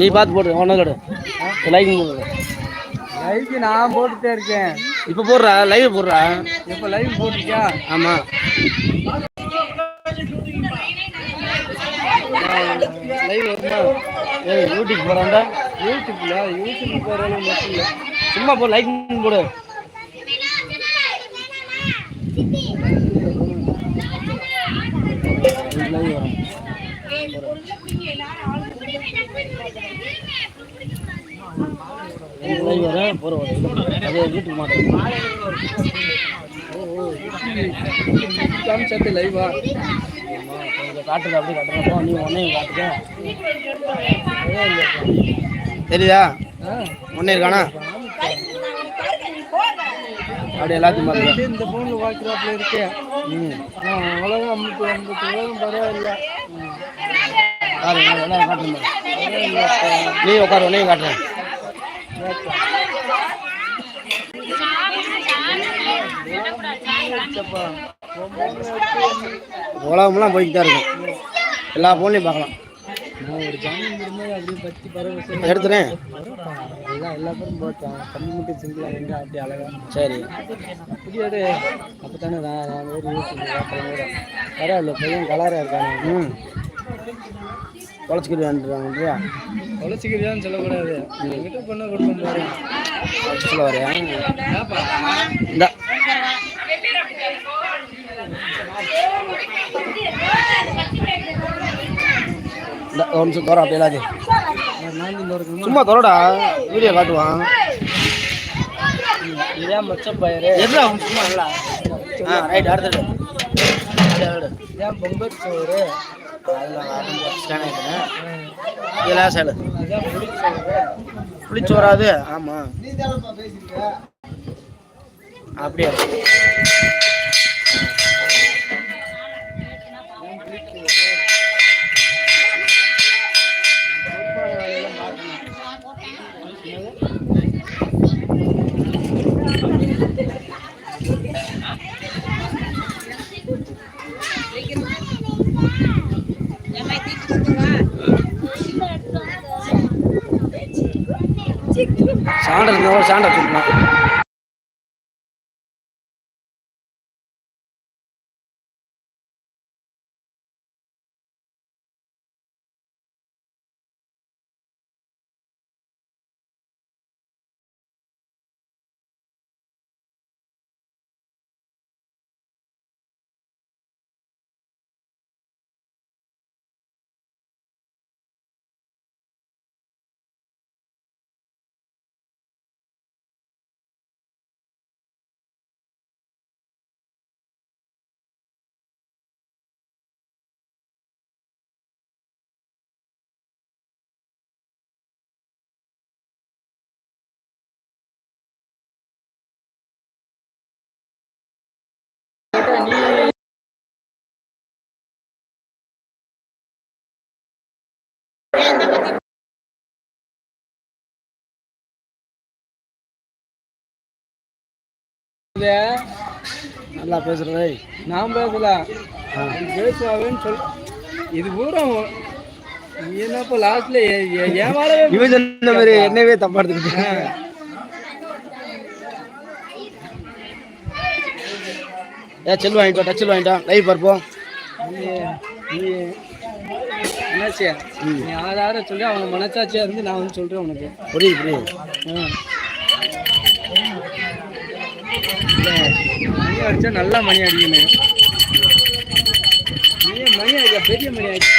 நீ பார்த்து போடு ஒன்றும் கடை லைக் போடு. லைவ் நான் போட்டுட்டே இருக்கேன். இப்போ போடுறா லைவ் போடுறா. இப்போ லைவ் போட்டிருக்கியா? ஆமாம் லைவ் வருமா ஏய் யூடியூப் போகிறாண்டா யூடியூப்ல யூடியூப் போகிற அளவு மட்டும் இல்லை. சும்மா போ லைக் போடு. லைவ் வரும். வரேன் போகிற அது மாட்டேன் காமிச்சாட்டு லைவா காட்டுறப்போ நீ ஒன்னே காட்டுக்க தெரியுதா? ஒன்னே இருக்கானா? அப்படி எல்லாத்தையும் பார்த்துக்க இந்த ஃபோனில் பார்க்குறாப்புல இருக்கேன் ம். உலகம் உலகம் பரவாயில்ல நீ உட்காரு உன்னையும் காட்டுறேன் உலகம்லாம் போய்கிட்டு தான் இருக்கும் எல்லா ஃபோன்லையும் பார்க்கலாம். எடுத்துறேன். எல்லா பேரும் மட்டும் சிங்கிளாக எங்க அப்படி அழகா சரி அப்படியே அப்போ தானே நான் பரவாயில்ல பையன் கலராக இருக்காங்க ம். தொலைச்சிக்கிட்டு வந்துடுறாங்கன்றியா தொலைச்சிக்கிறியான்னு சொல்லக்கூடாது. என்கிட்ட பண்ண கொடுக்கும் பாரு சொல்ல வரையா? இந்த. ஒரு நிமிஷம் தோற அப்படியே ஒரு சும்மா தோறடா வீடியோ காட்டுவான் இதான் மச்ச பயிறு எதுடா சும்மா இல்லடா ஆ ரைட் அடுத்தது. இதான் பொங்கல் சோறு? இதெல்லாம் சைடு புளிச்சு வராது. ஆமாம் அப்படியா? சாண்டல் இருந்தால் சாண்டல் நல்லா பேசுகிறதே நான் பேசல. நீ பேசுவாவேன்னு சொல். இது பூரா என்னப்பா லாஸ்ட்ல ஏமாறவே இவன் சொன்ன மாதிரி என்னவே தப்பா எடுத்துக்கிட்டு ஏ செல் வாங்கிட்டோம் டச்சில் வாங்கிட்டோம் லைவ் பார்ப்போம் என்னாச்சு? நீ ஆதார சொல்லி அவங்க மனசாட்சியா இருந்து நான் வந்து சொல்றேன் உனக்கு. புரியுது புரியுது. மணி அடிச்சா நல்லா மணி அடிக்கணும். நீ மணி அடிக்க பெரிய மணி அடிக்க.